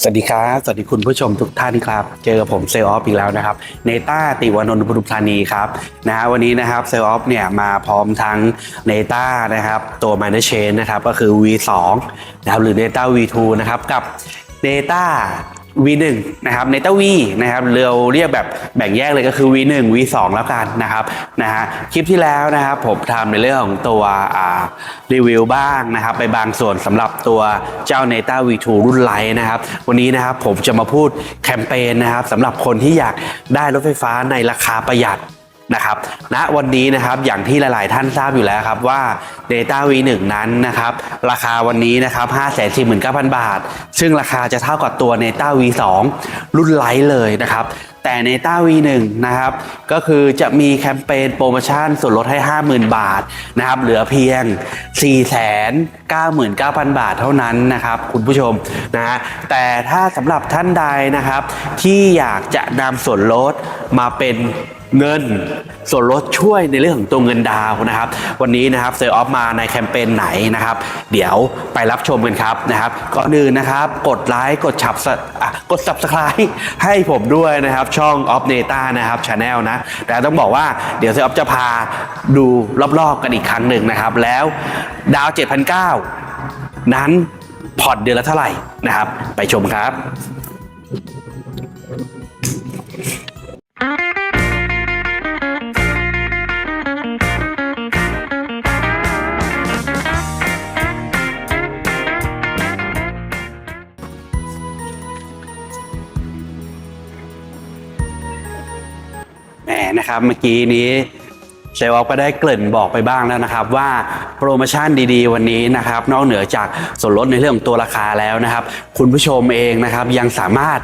สวัสดีครับ สวัสดีคุณผู้ชมทุกท่านครับ เจอกับผมเซลล์ออฟอีกแล้วนะครับเนต้าติวานนท์ปทุมธานีครับนะฮะวันนี้นะครับเซลล์ออฟเนี่ยมาพร้อมทั้งเนต้านะครับตัว m a n a g e Chain นะครับก็คือ V2 นะครับหรือ Neta V2 นะครับกับ Neta V1 นะครับเนต้าวีนะครับเราเรียกแบบแบ่งแยกเลยก็คือ V1 V2 แล้วกันนะครับนะฮะคลิปที่แล้วนะครับผมทำในเรื่องของตัวรีวิวบ้างนะครับไปบางส่วนสำหรับตัวเจ้า Neta V2 รุ่นไลท์นะครับวันนี้นะครับผมจะมาพูดแคมเปญนะครับสำหรับคนที่อยากได้รถไฟฟ้าในราคาประหยัด นะครับณวันนี้นะครับอย่างที่หลาย ๆ ท่านทราบอยู่แล้วครับว่า Data V1 นั้นนะครับราคาวันนี้นะครับ549,000 บาท ซึ่งราคาจะเท่ากับตัว Data V2 รุ่นไลท์เลยนะครับ แต่ Neta V1 นะครับ ก็คือจะมีแคมเปญโปรโมชั่นส่วนลดให้ 50,000 บาทนะครับ เหลือเพียง 499,000 บาทเท่านั้นนะครับ คุณผู้ชมนะแต่ถ้าสำหรับท่านใดนะครับ ที่อยากจะนำส่วนลดมาเป็นเงินส่วนลดช่วยในเรื่องของตัวเงินดาวนะครับ วันนี้นะครับเซอร์ออฟมาในแคมเปญไหนนะครับ เดี๋ยวไปรับชมกันครับนะครับก่อนอื่นนะครับ กดไลค์กดฉับกด subscribe ให้ผมด้วยนะครับช่อง Off Data นะครับ Channel นะ แต่ต้องบอกว่าเดี๋ยวเซออฟจะพาดูรอบๆกันอีกครั้งหนึ่งนะครับ แล้วดาว 7,900 นั้นผ่อนเดือนละเท่าไหร่นะครับ ไปชมครับ นะครับ เมื่อกี้นี้เชลก็ได้เกริ่นบอกไปบ้างแล้วนะครับ ว่าโปรโมชั่นดีๆ วันนี้นะครับ นอกเหนือจากส่วนลดในเรื่องของตัวราคาแล้วนะครับ คุณผู้ชมเองนะครับยังสามารถ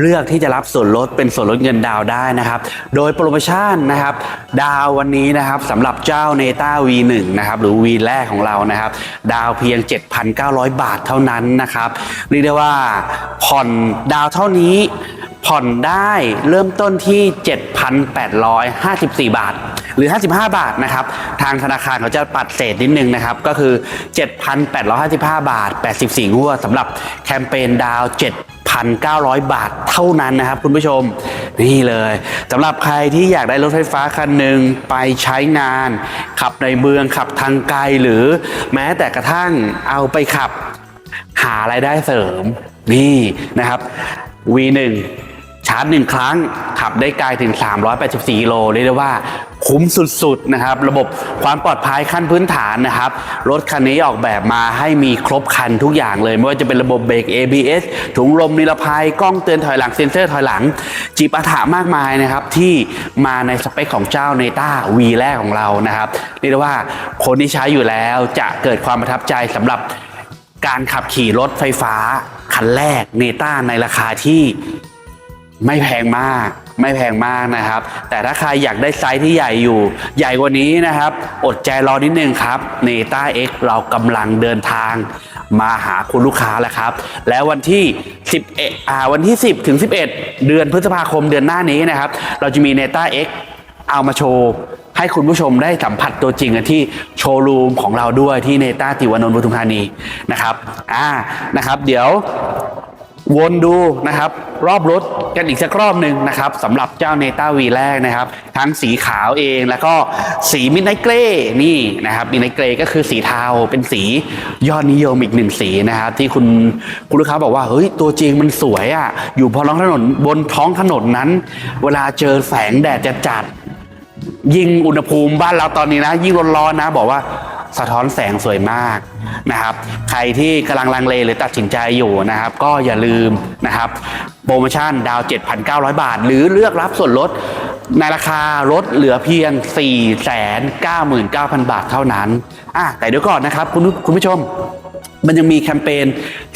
เลือกที่จะรับส่วนลดเป็นส่วนลดเงินดาวได้นะครับ โดยโปรโมชั่นนะครับ ดาววันนี้นะครับสำหรับเจ้า Neta V1 นะครับหรือ V แรกของเรานะครับ ดาวเพียง 7,900 บาทเท่านั้นนะครับเรียกได้ว่าผ่อนดาวเท่านี้ ผ่อนได้เริ่มต้นที่ 7,854 บาท หรือ 55 บาทนะครับ ทางธนาคารเขาจะปัดเศษนิดนึงนะครับ ก็คือ 7,855 บาท 84 งวดสำหรับแคมเปญดาว 7,900 บาทเท่านั้นนะครับคุณผู้ชม นี่เลยสำหรับใครที่อยากได้รถไฟฟ้าคันหนึ่งไปใช้งาน ขับในเมืองขับทางไกลหรือแม้แต่กระทั่งเอาไปขับ หารายได้เสริมนี่นะครับ V1 ชาร์จหนึ่งครั้ง ขับได้ไกลถึง 384กิโลเรียกได้ว่าคุ้มสุดๆนะครับ ระบบความปลอดภัยขั้นพื้นฐานนะครับ รถคันนี้ออกแบบมาให้มีครบคันทุกอย่างเลย ไม่ว่าจะเป็นระบบเบรก ABS ถุงลมนิรภัย กล้องเตือนถอยหลังเซ็นเซอร์ถอยหลัง จีปาถามากมายนะครับ ที่มาในสเปคของเจ้า Neta V แรกของเรานะครับเรียกได้ว่าคนที่ใช้อยู่แล้วจะเกิดความประทับใจสำหรับการขับขี่รถไฟฟ้าคันแรกเนต้าในราคาที่ ไม่แพงมากไม่แพงมากนะครับ แต่ถ้าใครอยากได้ไซส์ที่ใหญ่อยู่ ใหญ่กว่านี้นะครับ อดใจรอนิดนึงครับเนต้า X เรากำลังเดินทางมาหาคุณลูกค้าแล้วครับ แล้ววันที่ 11อ่าวันที่ 10 ถึง 11 เดือนพฤษภาคมเดือนหน้านี้นะครับ เราจะมีเนต้า X เอามาโชว์ให้คุณผู้ชมได้สัมผัสตัวจริงกันที่โชว์รูมของเราด้วยที่เนต้าติวานนท์ปทุมธานีนะครับอ่านะครับ เดี๋ยว วนดูนะครับรอบรถกันอีกสักรอบหนึ่งนะครับสำหรับเจ้าเนต้าวีแรกนะครับ ทั้งสีขาวเองแล้วก็สีมิดไนเกรนี่นะครับมิดไนเกรก็คือสีเทาเป็นสียอดนิยมอีกหนึ่งสีนะครับที่คุณคุณลูกค้าบอกว่าเฮ้ยตัวจริงมันสวยอะ่ะอยู่บนท้องถนนบนท้องถนนนั้น เวลาเจอแสงแดดจะจัดยิ่งอุณหภูมิบ้านเราตอนนี้นะ ยิ่งร้อนๆนะ บอกว่า สะท้อนแสงสวยมากนะครับ ใครที่กำลังลังเลหรือตัดสินใจอยู่นะครับ ก็อย่าลืมนะครับ โปรโมชั่นดาว 7,900 บาท หรือเลือกรับส่วนลดในราคารถเหลือเพียง 499,000 บาทเท่านั้นอะแต่เดี๋ยวก่อนนะครับ คุณคุณผู้ชม มันยังมีแคมเปญ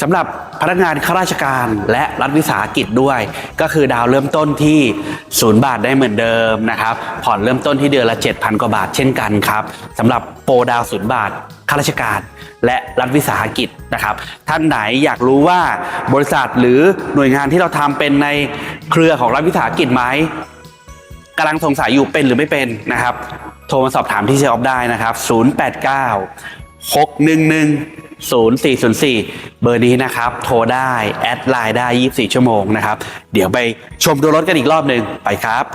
สำหรับพนักงานข้าราชการและรัฐวิสาหกิจด้วย ก็คือดาวเริ่มต้นที่0บาทได้เหมือนเดิมนะครับผ่อนเริ่มต้นที่เดือนละ 7,000 กว่าบาทเช่นกันครับสำหรับโปรดาว0บาทข้าราชการและรัฐวิสาหกิจนะครับ ท่านไหนอยากรู้ว่าบริษัทหรือหน่วยงานที่เราทำเป็นในเครือของรัฐวิสาหกิจไหมกำลังสงสัยอยู่เป็นหรือไม่เป็นนะครับ โทรมาสอบถามที่เซลออฟได้นะครับ 089 611 0404 เบอร์นี้นะครับ โทรได้ แอดไลน์ได้ 24 ชั่วโมงนะครับ เดี๋ยวไปชมดูรถกันอีกรอบหนึ่งไปครับ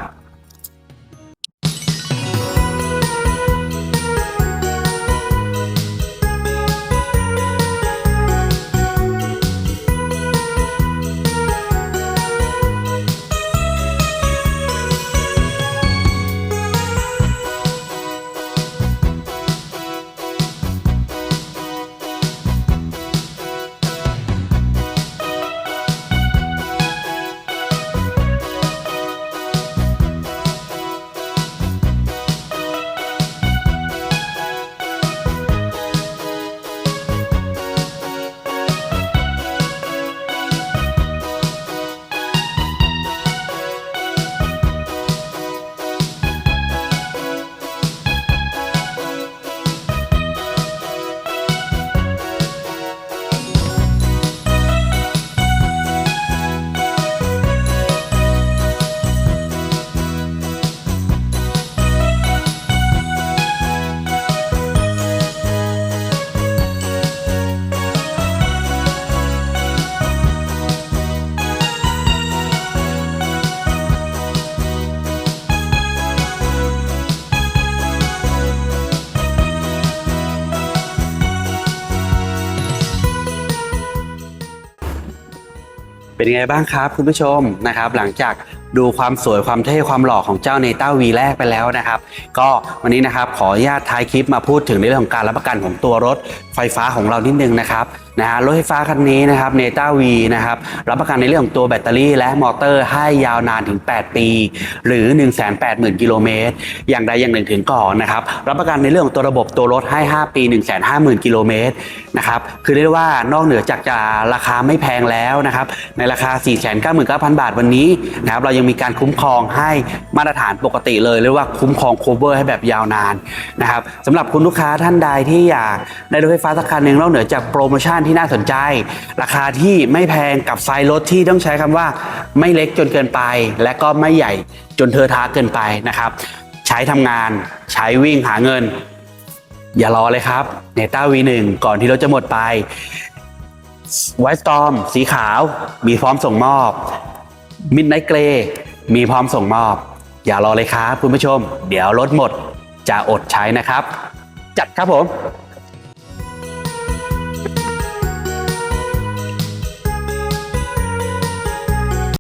เป็นยังไงบ้างครับคุณผู้ชมนะครับ หลังจากดูความสวยความเท่ความหล่อของเจ้าเนต้าวีแรกไปแล้วนะครับ ก็วันนี้นะครับขออนุญาตท้ายคลิปมาพูดถึงในเรื่องของการรับประกันของตัวรถไฟฟ้าของเรานิดนึงนะครับนะฮะรถไฟฟ้าคันนี้นะครับเนต้าวีนะครับรับประกันในเรื่องของตัวแบตเตอรี่และมอเตอร์ให้ยาวนานถึง 8 ปี หรือ 180,000 กิโลเมตร อย่างใดอย่างหนึ่งถึงก่อนนะครับรับประกันในเรื่องของตัวระบบตัวรถให้ 5 ปี 150,000 กิโลเมตรนะครับคือเรียกว่านอกเหนือจากจะราคาไม่แพงแล้วนะครับในราคา 499,000 บาทวันนี้นะครับเรายังมีการคุ้มครองให้มาตรฐานปกติเลยเรียกว่าคุ้มครองโคเวอร์ให้แบบยาวนานนะครับสำหรับคุณลูกค้าท่านใดที่อยากได้รถไฟฟ้าสักคันหนึ่งนอกเหนือจากโปรโมชั่นที่ที่น่าสนใจ ราคาที่ไม่แพงกับไซส์รถที่ต้องใช้คำว่า ไม่เล็กจนเกินไป และก็ไม่ใหญ่จนเทอะทาเกินไปนะครับ ใช้ทำงานใช้วิ่งหาเงิน อย่ารอเลยครับเนต้า V1 ก่อนที่รถจะหมดไปไวสตอมสีขาว มีพร้อมส่งมอบมิดไน g ์เกรมีพร้อมส่งมอบ อย่ารอเลยครับคุณผู้ชม เดี๋ยวรถหมดจะอดใช้นะครับ จัดครับผม